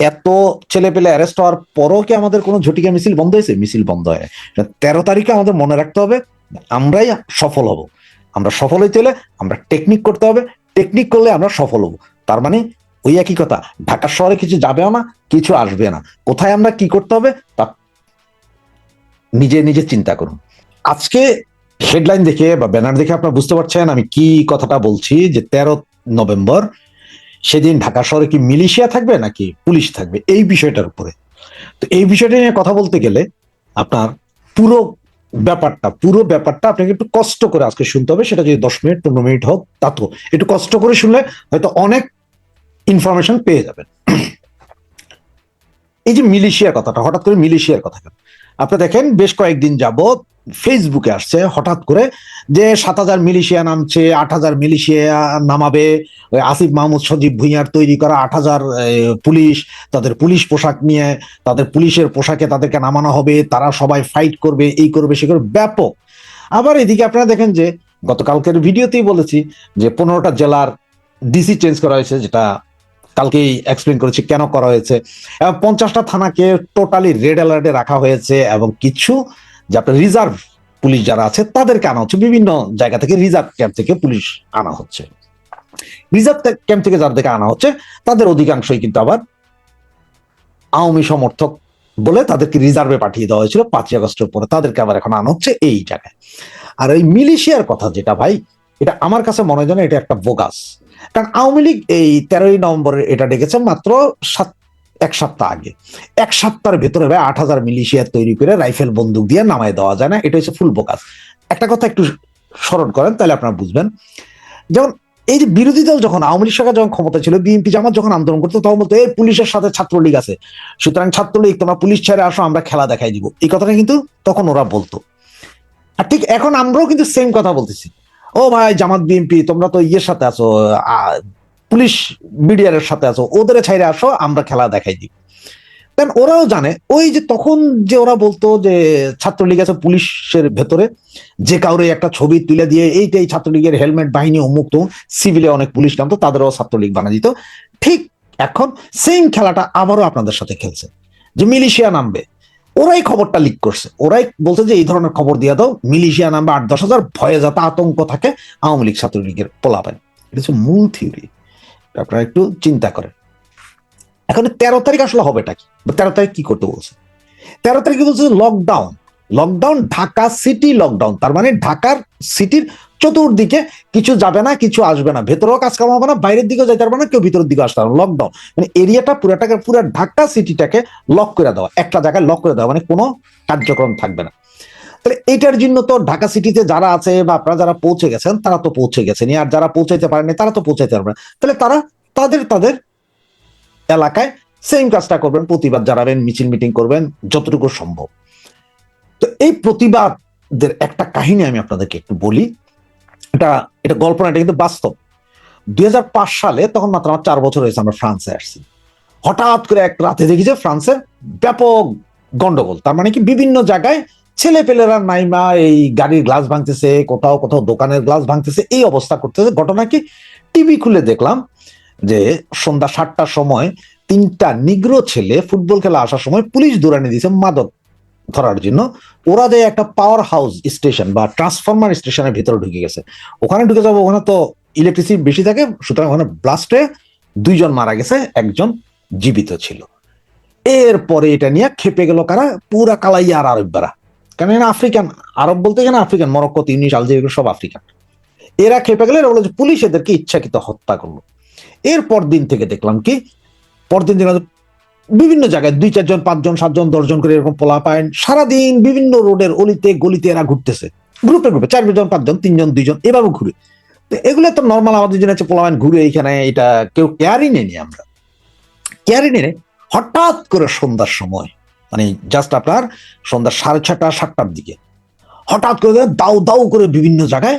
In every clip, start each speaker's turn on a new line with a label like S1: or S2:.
S1: এত ছেলে পেলে অ্যারেস্ট হওয়ার পরও কি আমাদের কোনো ঝটিকা মিছিল বন্ধ হয়েছে? মিছিল বন্ধ হয় তেরো তারিখে আমাদের মনে রাখতে হবে, আমরাই সফল হব। আমরা সফল হইতে হলে আমরা টেকনিক করতে হবে। টেকনিক করলে আমরা সফল হব। তার মানে ওই একই কথা, ঢাকা শহরে কিছু যাবেও না, কিছু আসবে না। কোথায় আমরা কি করতে হবে তা নিজে নিজে চিন্তা করুন। আজকে হেডলাইন দেখে বা ব্যানার দেখে আপনারা বুঝতে পারছেন আমি কি কথাটা বলছি যে তেরো নভেম্বর সেদিন ঢাকা শহরে কি মিলিশিয়া থাকবে নাকি পুলিশ থাকবে? এই বিষয়টার উপরে। তো এই বিষয়টা নিয়ে কথা বলতে গেলে আপনার পুরো ব্যাপারটা পুরো ব্যাপারটা আপনাকে একটু কষ্ট করে আজকে শুনতে হবে। সেটা যদি দশ মিনিট, পনেরো মিনিট হোক, তা তো একটু কষ্ট করে শুনলে হয়তো অনেক ইনফরমেশন পেয়ে যাবেন। এই যে মিলিশিয়ার কথাটা, হঠাৎ করে মিলিশিয়ার কথা। আপনি দেখেন, বেশ কয়েকদিন যাবত ফেসবুকে আসছে, হঠাৎ করে যে সাত হাজার মিলিশিয়া নামছে, আট হাজার মিলিশিয়া নামাবে আসিফ মাহমুদ সজীব ভুঁইয়ার তৈরি করা আট হাজার পুলিশ, তাদের পুলিশ পোশাক নিয়ে, তাদের পুলিশের পোশাকে তাদেরকে নামানো হবে, তারা সবাই ফাইট করবে, এই করবে, সে করবে, ব্যাপক। আবার এদিকে আপনারা দেখেন যে, গতকালকের ভিডিওতেই বলেছি যে পনেরোটা জেলার ডিসি চেঞ্জ করা হয়েছে, যেটা কালকেই এক্সপ্লেন করেছি কেন করা হয়েছে। এবং পঞ্চাশটা থানাকে টোটালি রেড অ্যালার্টে রাখা হয়েছে এবং কিছু যে আপনার রিজার্ভ পুলিশ যারা আছে, তাদেরকে আনা হচ্ছে। বিভিন্ন জায়গা থেকে রিজার্ভ ক্যাম্প থেকে পুলিশ আনা হচ্ছে। রিজার্ভ ক্যাম্প থেকে যাদেরকে আনা হচ্ছে, তাদের অধিকাংশই কিন্তু আবার আওয়ামী সমর্থক বলে তাদেরকে রিজার্ভে পাঠিয়ে দেওয়া হয়েছিল পাঁচই আগস্টের পরে। তাদেরকে আবার এখন আনা হচ্ছে এই জায়গায়। আর এই মিলিশিয়ার কথা যেটা ভাই, এটা আমার কাছে মনে হয় এটা একটা বোগাস কারণ আওয়ামী লীগ এই তেরোই নভেম্বরের এটা ডেকেছে মাত্র সাত এক সপ্তাহ আগে। এক সপ্তাহের ভেতরে ভাই আট হাজার মিলিশিয়া তৈরি করে রাইফেল বন্দুক দিয়ে নামায় দেওয়া যায় না, এটা হচ্ছে ফুল বোকাস। একটা কথা একটু স্মরণ করেন, তাহলে আপনারা বুঝবেন। যেমন এই যে বিরোধী দল যখন, আওয়ামী লীগ সরকার যখন ক্ষমতা ছিল, বিএনপি জামাত যখন আন্দোলন করতো, তখন বলতো, এই পুলিশের সাথে ছাত্রলীগ আছে। সুতরাং ছাত্রলীগ, তোমরা পুলিশ ছেড়ে আসো, আমরা খেলা দেখাই দিব। এই কথাটা কিন্তু তখন ওরা বলতো। আর ঠিক এখন আমরাও কিন্তু সেম কথা বলতেছি। ও ভাই, জামাত, বিএনপি, তোমরা তো ইয়ের সাথে আছো পুলিশ বিডিআর এর সাথে আছো, ওদের ছাইরে আসো, আমরা খেলা দেখাই দিই। দেন ওরাও জানে, ওই যে তখন যে ওরা বলতো যে ছাত্রলীগ আছে পুলিশের ভেতরে, যে কাউরে একটা ছবি তুলে দিয়ে এইটাই ছাত্রলীগের হেলমেট বাহিনী অমুক তো সিভিলে অনেক পুলিশ নামতো, তাদেরও ছাত্রলীগ বানা দিত। ঠিক এখন সেম খেলাটা আবারও আপনাদের সাথে খেলছে, যে মিলিশিয়া নামবে। ওরাই খবরটা লিক করছে, ওরাই বলছে যে এই ধরনের খবর দিয়ে দাও, মিলিশিয়া নামবে আট দশ হাজার, ভয়ে যাতে আতঙ্ক থাকে, আওয়ামী লীগ ছাত্রলীগের পোলাপেন এটা হচ্ছে মূল থিওরি আপনারা একটু চিন্তা করেন। এখন তেরো তারিখ আসলে হবেটা কি? তেরো তারিখ কি করতে বলছে? তেরো তারিখে বলছে lockdown lockdown Dhaka city lockdown তার মানে ঢাকার সিটির চতুর্দিকে কিছু যাবে না, কিছু আসবে না। ভেতরেও কাজ কাম হবে না, বাইরের দিকেও যাইতে পারবে না, কেউ ভিতরের দিকে আসতে পারবে লকডাউন মানে এরিয়াটা পুরাটাকে, পুরো ঢাকা সিটিটাকে লক করে দেওয়া। একটা জায়গায় লক করে দেওয়া। মানে কোনো কার্যক্রম থাকবে না। তাহলে এটার জন্য তো ঢাকা সিটিতে যারা আছে বা আপনারা যারা পৌঁছে গেছেন, তারা তো পৌঁছে গেছেন আর যারা পৌঁছাইতে পারেনি তারা তো পৌঁছাইতে পারবে তাহলে তারা, তাদের তাদের এলাকায় সেম কাজটা করবেন, প্রতিবাদ জানাবেন, মিছিল মিটিং করবেন, যতটুকু সম্ভব। তো এই প্রতিবাদের একটা কাহিনী আমি আপনাদেরকে একটু বলি। এটা এটা গল্প না, এটা কিন্তু বাস্তব। দুই হাজার পাঁচ সালে তখন মাত্র আমার চার বছর হয়েছে, আমরা ফ্রান্সে আসছি। হঠাৎ করে এক রাতে দেখি যে ফ্রান্সের ব্যাপক গন্ডগোল। তার মানে কি, বিভিন্ন জায়গায় ছেলে পেলেরা নাইমা এই গাড়ির গ্লাস ভাঙতেছে, কোথাও কোথাও দোকানের গ্লাস ভাঙতেছে, এই অবস্থা করতেছে। ঘটনা কি? টিভি খুলে দেখলাম যে সন্ধ্যা সাতটার সময় তিনটা নিগ্র ছেলে ফুটবল খেলা আসার সময় পুলিশ দৌড়ানি দিয়েছে মাদক ধরার জন্য। ওরা যে একটা পাওয়ার হাউস স্টেশন বা ট্রান্সফরমার স্টেশনের ভিতরে ঢুকে গেছে। ওখানে ঢুকে যাব ওখানে তো ইলেকট্রিসিটি বেশি থাকে, সুতরাং ওখানে ব্লাস্টে দুইজন মারা গেছে, একজন জীবিত ছিল। এরপরে এটা নিয়ে খেপে গেল কারা? পুরা কালাইয়া আর আরবরা। কারণ এরা আফ্রিকান? আরব বলতে গেলে আফ্রিকান, মরক্কো, তিউনিস, আলজেরিয়া, সব আফ্রিকান। এরা খেপে গেলে এরা বলে যে পুলিশ এদেরকে ইচ্ছাকৃত হত্যা করল। এরপর দিন থেকে দেখলাম কি, পরদিন দেখলাম বিভিন্ন জায়গায় দুই, চারজন, পাঁচজন, সাতজন, দশজন করে এরকম পোলা পায়। সারাদিন বিভিন্ন রোডের অলিতে, গলিতে এরা ঘুরতেছে। গ্রুপে গ্রুপে, চারজন, পাঁচজন, তিনজন, দুইজন, এভাবে ঘুরে। তো এগুলো তো নর্মাল আমাদের জন্য হচ্ছে পোলাপাইন ঘুরে এইখানে এটা কেউ কেয়ারই নেই আমরা। কেয়ারই নেই হঠাৎ করে সন্ধ্যার সময় মানে জাস্ট আপনার সন্ধ্যা সাড়ে ছটা সাতটার দিকে। হঠাৎ করে দাউ দাউ করে বিভিন্ন জায়গায়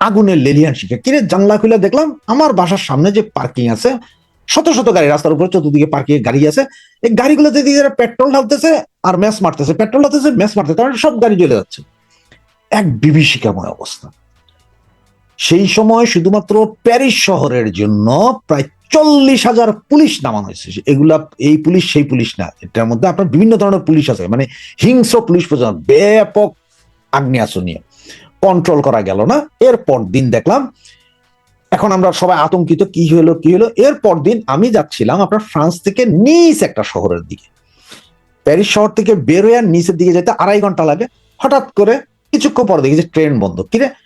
S1: আগুনের লেলিয়ান শিখে, কিরে জানলা খুলে দেখলাম আমার বাসার সামনে যে পার্কিং আছে, শত শত গাড়ি, রাস্তার উপরে চতুর্দিকে পার্কিং গাড়ি আছে, এই গাড়িগুলো যারা পেট্রোল ঢালতেছে আর ম্যাচ মারতেছে পেট্রোল ঢালতেছে ম্যাচ মারতেছে তার সব গাড়ি জ্বলে যাচ্ছে। এক বিভীষিকাময় অবস্থা। সেই সময় শুধুমাত্র প্যারিস শহরের জন্য প্রায় চল্লিশ হাজার পুলিশ নামানো হয়েছে। এগুলা এই পুলিশ সেই পুলিশ না। এটার মধ্যে আপনার বিভিন্ন ধরনের পুলিশ আছে। মানে হিংস্র পুলিশ পর্যন্ত ব্যাপক আগ্নেয়াস্ত্র নিয়ে কন্ট্রোল করা গেল না। এরপর দিন দেখলাম, এখন আমরা সবাই আতঙ্কিত, কি হলো কি হলো? এরপর দিন আমি যাচ্ছিলাম আপনার ফ্রান্স থেকে নিস একটা শহরের দিকে। প্যারিস শহর থেকে বেরোয় আর নিচের দিকে যেতে আড়াই ঘণ্টা লাগে। হঠাৎ করে কিছুক্ষণ পর দেখি যে ট্রেন বন্ধ। কিরে?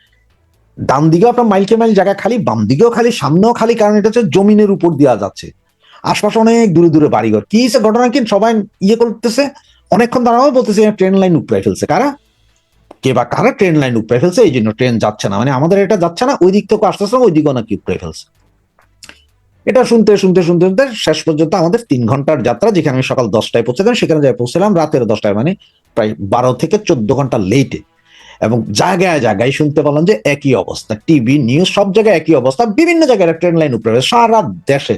S1: ডান দিকেও আপনার মাইলকে মাইল জায়গা খালি, বাম দিকেও খালি, সামনেও খালি, কারণ এটা হচ্ছে জমিনের উপর দেওয়া যাচ্ছে। আশপাশে অনেক দূরে দূরে বাড়িঘর। কি হয়েছে ঘটনা কি সবাই ইয়ে করতেছে? অনেকক্ষণ দাঁড়াও বলতেছে, ট্রেন লাইন উপরে ফেলছে। কারা? কে বা কারা ট্রেন লাইন উপরে ফেলছে? এই জন্য ট্রেন যাচ্ছে না। মানে আমাদের এটা যাচ্ছে না, ওই দিক থেকে আসতেছে ওই দিকেও নাকি উপরে ফেলছে। এটা শুনতে শুনতে শুনতে শুনতে শেষ পর্যন্ত আমাদের তিন ঘণ্টার যাত্রা, যেখানে আমি সকাল দশটায় পৌঁছালাম সেখানে যাই পৌঁছলাম, রাতের দশটায় মানে প্রায় বারো থেকে চোদ্দ ঘণ্টা লেটে এবং জায়গায় জায়গায় শুনতে পেলাম যে একই অবস্থা। টিভি নিউজ সব জায়গায় একই অবস্থা। বিভিন্ন জায়গায় ট্রেন লাইন উপরে সারা দেশে,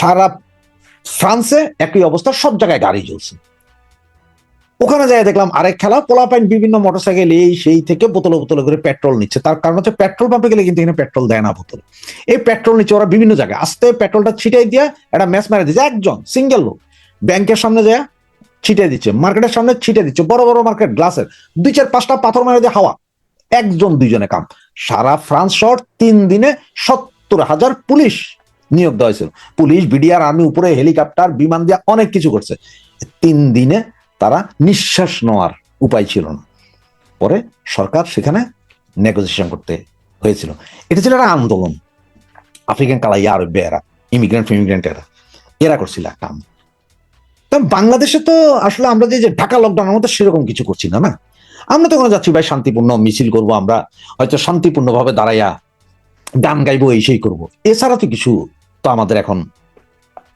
S1: সারা ফ্রান্সে একই অবস্থা। সব জায়গায় গাড়ি চলছে ওখানে যাই দেখলাম আরেক খেলা। পোলাপাইন বিভিন্ন মোটরসাইকেল এই সেই থেকে বোতলে বোতলে করে পেট্রোল নিচ্ছে। তার কারণ হচ্ছে পেট্রোল পাম্পে গেলে কিন্তু এখানে পেট্রোল দেয় না বোতল। এই পেট্রোল নিচ্ছে ওরা বিভিন্ন জায়গায়। আস্তে পেট্রোলটা ছিটাই দিয়ে একটা ম্যাচ মেরে দিচ্ছে একজন সিঙ্গেল লোক। ব্যাংকের সামনে যায় ছিটিয়ে দিচ্ছে, মার্কেটের সামনে ছিটিয়ে দিচ্ছে, বড় বড় মার্কেট, গ্লাসের। দুই চার পাঁচটা পাথর মেরে দিয়ে হাওয়া। একজন দুইজনে কাম। সারা ফ্রান্স শহর তিন দিনে সত্তর হাজার পুলিশ নিয়োগ দেওয়া হয়েছিল। পুলিশ, বিডিআর, আর্মি, উপরে হেলিকপ্টার, বিমান দিয়ে অনেক কিছু করছে। তিন দিনে তারা নিঃশ্বাস নেওয়ার উপায় ছিল না। পরে সরকার সেখানে নেগোসিয়েশন করতে হয়েছিল। এটা ছিল একটা আন্দোলন। আফ্রিকান কালাই আর এরা ইমিগ্রেন্ট ফিমিগ্রেন্ট এরা। এরা করছিল একটা আন্দোলন। তা বাংলাদেশে তো আসলে আমরা যে যে ঢাকা লকডাউনের মতো সেরকম কিছু করছি না না? আমরা তো কোনো যাচ্ছি, ভাই, শান্তিপূর্ণ মিছিল করব আমরা। হয়তো শান্তিপূর্ণভাবে দাঁড়াইয়া গান গাইবো, এই সেই করব। এছাড়া তো কিছু তো আমাদের এখন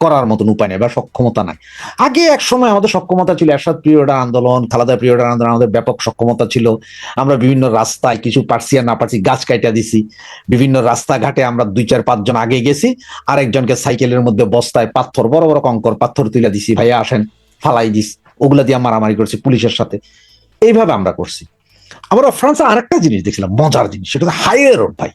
S1: করার মতন উপায় নেই বা সক্ষমতা নাই। আগে এক সময় আমাদের সক্ষমতা ছিল, এরশাদ পিরিয়ডের আন্দোলন, খালাদা পিরিয়ডের আন্দোলন, আমাদের ব্যাপক সক্ষমতা ছিল। আমরা বিভিন্ন রাস্তায় কিছু পারছি আর না পারছি গাছ কাইটা দিছি। বিভিন্ন রাস্তাঘাটে আমরা দুই চার পাঁচজন আগে গেছি, আরেকজনকে সাইকেলের মধ্যে বস্তায় পাথর, বড় বড় কঙ্কর পাথর তুলে দিছি, ভাইয়া আসেন, ফালাই দিস, ওগুলা দিয়ে মারামারি করছি পুলিশের সাথে। এইভাবে আমরা করছি। আমরা ফ্রান্সে আরেকটা জিনিস দেখছিলাম, মজার জিনিস, সেটা হাইওয়ে রোড ভাই।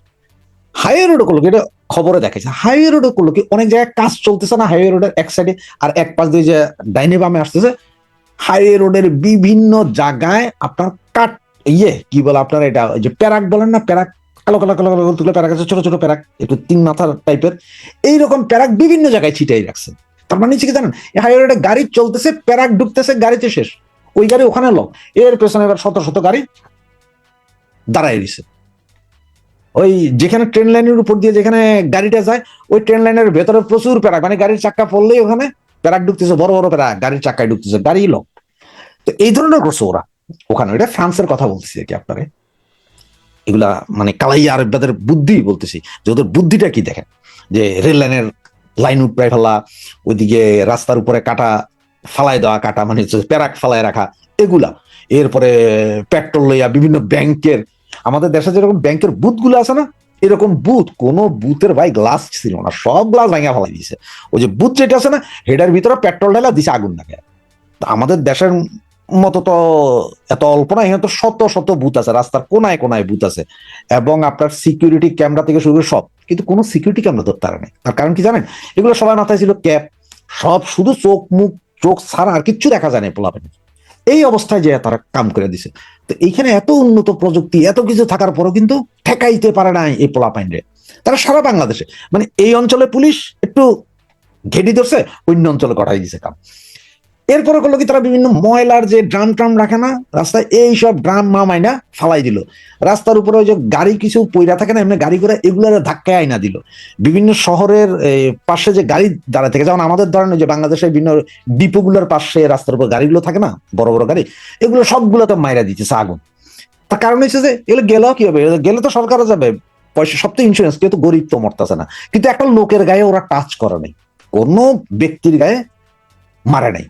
S1: হাইওয়ে রোড করল এটা খবরে দেখেছে। হাইওয়ে রোড করল কি অনেক জায়গায় কাজ চলতেছে না হাইওয়ে রোডের এক সাইডে আর এক পাশ দিয়ে যে ডাইনে বামে আসতেছে, হাইওয়ে রোডের বিভিন্ন জায়গায় আপনার কাট ইয়ে কি বলে আপনার এটা যে প্যারাক বলেন না, প্যারাক, কালো কালো কালো কালো তুলে প্যারাক আছে, ছোট ছোট প্যারাক, একটু তিন মাথার টাইপের এইরকম প্যারাক বিভিন্ন জায়গায় ছিটাই রাখছে। তার মানে কি জানেন হাইওয়ে রোডে গাড়ি চলতেছে, প্যারাক ঢুকতেছে, গাড়িতে শেষ। ওই গাড়ি ওখানে লোক এর পেছনে এবার শত শত গাড়ি দাঁড়ায় দিছে ওই যেখানে ট্রেন লাইনের উপর দিয়ে যেখানে গাড়িটা যায়, ওই ট্রেন লাইনের ভেতরে প্রচুর প্যারাক মানে গাড়ির চাক্কা পড়লেই ওখানে প্যারাক ঢুকতেছে, বড় বড় প্যারাক, গাড়ির চাক্কায় ঢুকতেছে, গাড়ি লোক তো এই ধরনের করছে ওরা ওখানে। এটা ফ্রান্সের কথা বলতেছি আর কি আপনারে। এগুলা মানে কালাইয়া আরবদের বুদ্ধি বলতেছি, যে ওদের বুদ্ধিটা কি দেখেন? যে রেল লাইনের লাইন উপরে ফেলা, ওইদিকে রাস্তার উপরে কাটা, ফালাই দেওয়া, কাটা মানে প্যারাক ফালাই রাখা, এগুলা। এরপরে পেট্রোল লইয়া বিভিন্ন ব্যাংকের আমাদের দেশে যেরকম ব্যাংকের বুথগুলো আছে না, এরকম বুথ, কোন বুথের ভাই গ্লাস ছিল না, সব গ্লাস ভাঙা ফেলাই দিয়েছে। ওই যে বুথ যেটা আছে না, হেডার ভিতরে পেট্রোল ঢালা দিছে আগুন লাগে আমাদের দেশের মতো তো এত অল্প না, এখানে তো শত শত বুথ আছে, রাস্তার কোনায় কোনায় বুথ আছে। এবং আপনার সিকিউরিটি ক্যামেরা থেকে শুরু করে সব, কিন্তু কোনো সিকিউরিটি ক্যামেরা ধরতে পারে না তার কারণ কি জানেন? এগুলো সবার মাথায় ছিল ক্যাপ সব শুধু চোখ, মুখ, চোখ ছাড়া আর কিচ্ছু দেখা যায় না পোলাপেন এই অবস্থায় যে তারা কাম করে দিছে। তো এইখানে এত উন্নত প্রযুক্তি, এত কিছু থাকার পরও কিন্তু ঠেকাইতে পারে নাই এই পোলাপাইনরে। তারা সারা বাংলাদেশে মানে এই অঞ্চলে পুলিশ একটু ঘেটি ধরছে, অন্য অঞ্চলে কটাই দিছে কাম। এরপরে করল কি, তারা বিভিন্ন ময়লার যে ড্রাম ট্রাম রাখে না, রাস্তায় এই সব ড্রাম মামাইনা ফালাই দিল। রাস্তার উপরে ওই যে গাড়ি কিছু পইরা থাকে না, এমনি গাড়ি করে এগুলো ধাক্কায় আইনা দিল। বিভিন্ন শহরের পাশে যে গাড়ি দাঁড়ায় থাকে, যেমন আমাদের ধরেন যে বাংলাদেশের বিভিন্ন ডিপোগুলোর পাশে রাস্তার উপর গাড়িগুলো থাকে না, বড় বড় গাড়ি, এগুলো সবগুলো তো মাইরা দিচ্ছে আগুন। তার কারণ হচ্ছে যে, এগুলো গেলেও কি হবে? গেলে তো সরকারও যাবে, পয়সা সব তো ইন্স্যুরেন্স কেউ তো গরিব তো মরতেছে না। কিন্তু একটা লোকের গায়ে ওরা টাচ করে নাই। কোনো ব্যক্তির গায়ে মারে নাই।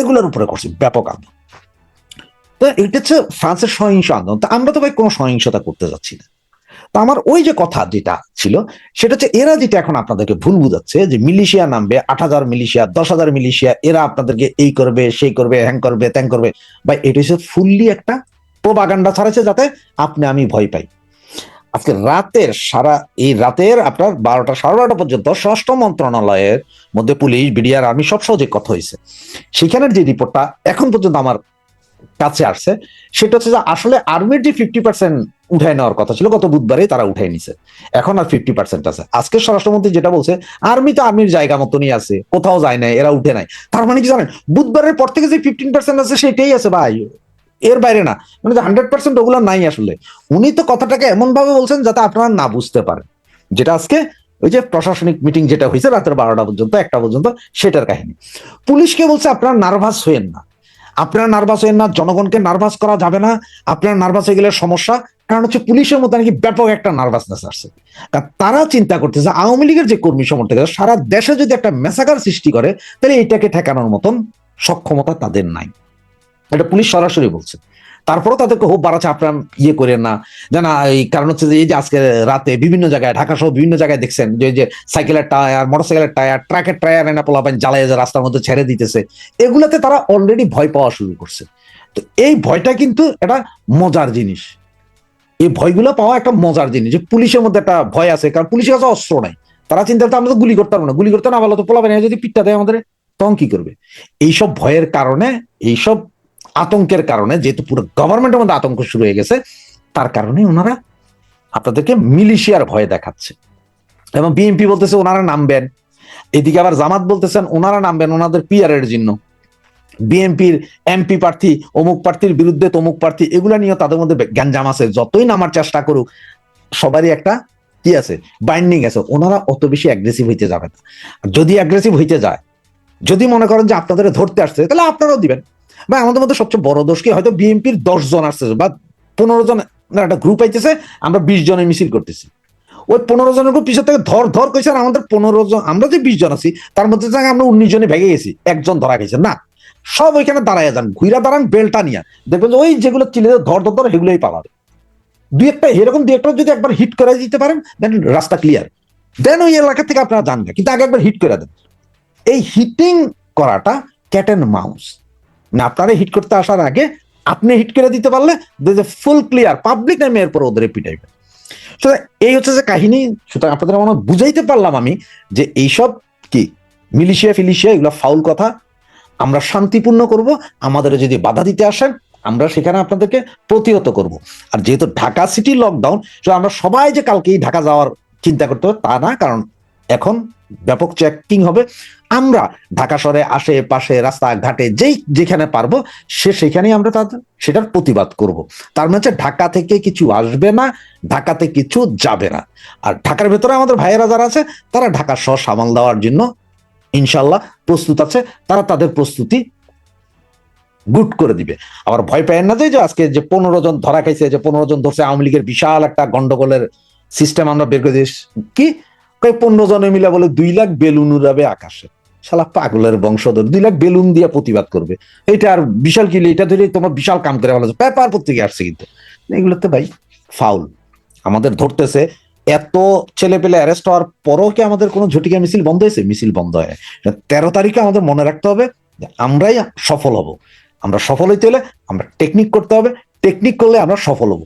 S1: এগুলোর উপরে করছে, ব্যাপক আন্দোলন। তো এটা হচ্ছে ফ্রান্সের সহিংস আন্দোলন। তা আমরা তো ভাই কোনো সহিংসতা করতে যাচ্ছি না। তো আমার ওই যে কথা যেটা ছিল, সেটা হচ্ছে এরা যেটা এখন আপনাদেরকে ভুল বুঝাচ্ছে, যে মিলিশিয়া নামবে, আট হাজার মিলিশিয়া, দশ হাজার মিলিশিয়া, এরা আপনাদেরকে এই করবে, সেই করবে, হ্যাং করবে, ত্যাং করবে। ভাই, এটা হচ্ছে ফুললি একটা প্রোপাগান্ডা ছাড়াচ্ছে যাতে আপনি, আমি ভয় পাই। আজকে রাতের সারা, এই রাতের আপনার বারোটা সাড়ে বারোটা পর্যন্ত স্বরাষ্ট্র মন্ত্রণালয়ের মধ্যে পুলিশ, বিডিআর, আর্মি সব সহজে কথা হয়েছে। সেখানের যে রিপোর্টটা এখন পর্যন্ত আমার কাছে আসছে, সেটা হচ্ছে যে আসলে আর্মির যে ফিফটি পার্সেন্ট উঠায় নেওয়ার কথা ছিল, গত বুধবারে তারা উঠাই নিছে। এখন আর ফিফটি পার্সেন্ট আছে। আজকে স্বরাষ্ট্রমন্ত্রী যেটা বলছে, আর্মি তো আর্মির জায়গা মতনই আছে, কোথাও যায় নাই, এরা উঠে নাই। তার মানে কি জানেন, বুধবারের পর থেকে যে ফিফটিন পার্সেন্ট আছে, সেটাই আছে ভাই। এর বাইরে না। মানে হান্ড্রেড পার্সেন্ট ওগুলো নাই আসলে। উনি তো কথাটাকে এমন ভাবে বলছেন যাতে আপনারা না বুঝতে পারেন। যেটা আজকে ওই যে প্রশাসনিক মিটিং যেটা হয়েছে রাতের বারোটা পর্যন্ত, একটা পর্যন্ত, সেটার কাহিনী। পুলিশকে বলছে আপনারা নার্ভাস হয়েন না। আপনারা নার্ভাস হয়েন না, জনগণকে নার্ভাস করা যাবে না। আপনারা নার্ভাস হয়ে গেলে সমস্যা। কারণ হচ্ছে পুলিশের মধ্যে নাকি ব্যাপক একটা নার্ভাসনেস আসছে। তারা চিন্তা করতেছে আওয়ামী লীগের যে কর্মী সমর্থক সারা দেশে যদি একটা মেসাকার সৃষ্টি করে, তাহলে এটাকে ঠেকানোর মতন সক্ষমতা তাদের নাই। এটা পুলিশ সরাসরি বলছে। তারপরেও তাদেরকে হোপ বাড়াচ্ছে আপনারা ইয়ে করেন না। জানা এই কারণ হচ্ছে যে এই যে আজকে রাতে বিভিন্ন জায়গায় ঢাকা সহ বিভিন্ন জায়গায় দেখছেন যে যে সাইকেলের টায়ার, মোটরসাইকেলের টায়ার, ট্রাকের টায়ার এনে পোলাপান জ্বালায় যে রাস্তার মধ্যে ছেড়ে দিতেছে। এগুলাতে তারা অলরেডি ভয় পাওয়া শুরু করছে। তো এই ভয়টা কিন্তু এটা মজার জিনিস। এই ভয়গুলো পাওয়া একটা মজার জিনিস যে পুলিশের মধ্যে একটা ভয় আছে, কারণ পুলিশের কাছে অস্ত্র নাই। তারা চিন্তা করতে, আমরা তো গুলি করতে পারব না। গুলি করতে না ভালো তো পোলাবেন যদি পিঠটা দেয় আমাদের, তখন কি করবে? এইসব ভয়ের কারণে এইসব আতঙ্কের কারণে, যেহেতু পুরো গভর্নমেন্টের মধ্যে আতঙ্ক শুরু হয়ে গেছে, তার কারণে ওনারা আপনাদেরকে মিলিশিয়ার ভয় দেখাচ্ছে। এবং বিএনপি বলতেছে ওনারা নামবেন। এদিকে আবার জামাত বলতেছেন ওনারা নামবেন, ওনাদের পিআর এর জন্য। বিএনপির এমপি প্রার্থী, অমুক প্রার্থীর বিরুদ্ধে তমুক প্রার্থী, এগুলা নিয়ে তাদের মধ্যে গ্যাঞ্জাম আছে। যতই নামার চেষ্টা করুক, সবারই একটা কি আছে বাইন্ডিং আছে। ওনারা অত বেশি অ্যাগ্রেসিভ হইতে যাবে না। যদি অ্যাগ্রেসিভ হইতে যায়, যদি মনে করেন যে আপনাদের ধরতে আসছে, তাহলে আপনারাও দিবেন। বা আমাদের মধ্যে সবচেয়ে বড় দোষ কি? হয়তো বিএনপির দশ জন আসছে, বা পনেরো জন একটা গ্রুপ আইতেছে, আমরা বিশ জনের মিছিল করতেছি। ওই পনেরো জনের গ্রুপ পিছন থেকে ধর ধর কইছে, আর আমাদের পনেরো জন, আমরা যে বিশ জন আছি, তার মধ্যে আমরা উনিশ জনে ভেঙে গেছি, একজন ধরা গেছে না, সব ওইখানে দাঁড়ায় যান ঘুরা দাঁড়ান, বেলটা নিয়ে। দেখবেন ওই যেগুলো চিলে ধর ধর ধর সেগুলোই পালাবে দুই একটা, এরকম দুই একটা যদি একবার হিট করে দিতে পারেন দেন রাস্তা ক্লিয়ার দেন ওই এলাকা থেকে আপনারা জানবে কিন্তু আগে একবার হিট করে দেন। এই হিটিং করাটা ক্যাট অ্যান্ড মাউস না, আপনারা হিট করতে আসার আগে আপনি হিট করে দিতে পারলে ফুল ক্লিয়ার পাবলিক নামে এরপর ওদের পিটাইবে সুতরাং এই হচ্ছে যে কাহিনী, সুতরাং আপনাদের মনে বুঝাইতে পারলাম আমি যে এইসব কি মিলিশিয়া ফিলিশিয়া এগুলো ফাউল কথা, আমরা শান্তিপূর্ণ করব আমাদের যদি বাধা দিতে আসেন, আমরা সেখানে আপনাদেরকে প্রতিহত করব। আর যেহেতু ঢাকা সিটি লকডাউন আমরা সবাই যে কালকেই ঢাকা যাওয়ার চিন্তা করতে হবে তা না, কারণ এখন ব্যাপক চেকিং হবে। আমরা ঢাকা শহরে আশেপাশে, রাস্তাঘাটে যেই যেখানে পারব, সে সেখানেই আমরা তাদের সেটার প্রতিবাদ করব। তার মানে ঢাকা থেকে কিছু আসবে না, ঢাকাতে কিছু যাবে না। আর ঢাকার ভেতরে আমাদের ভাইয়েরা যারা আছে, তারা ঢাকা শহর সামাল দেওয়ার জন্য ইনশাল্লাহ প্রস্তুত আছে। তারা তাদের প্রস্তুতি গুড করে দিবে। আবার ভয় পায় না যে আজকে যে পনেরো জন ধরা খাইছে, যে পনেরো জন ধরছে, আওয়ামী লীগের বিশাল একটা গন্ডগোলের সিস্টেম আমরা বের করে দিস কি? কই পনেরো জনে মিলে বলে দুই লাখ বেলুন উড়াবে আকাশে। শালা পাগলের বংশধর, দুই লাখ বেলুন দিয়ে প্রতিবাদ করবে। এটা আর বিশাল কিলে এটা ধরে তোমার বিশাল কাম করে বলা পেপার পত্রিকা আসছে কিন্তু। এগুলোতে ভাই, ফাউল। আমাদের ধরতেছে, এত ছেলে পেলে অ্যারেস্ট হওয়ার পরও কি আমাদের কোনো ঝটিকা মিছিল বন্ধ হয়েছে? মিছিল বন্ধ হয় তেরো তারিখে আমাদের মনে রাখতে হবে আমরাই সফল হব। আমরা সফল হইতে হলে আমরা টেকনিক করতে হবে। টেকনিক করলে আমরা সফল হব।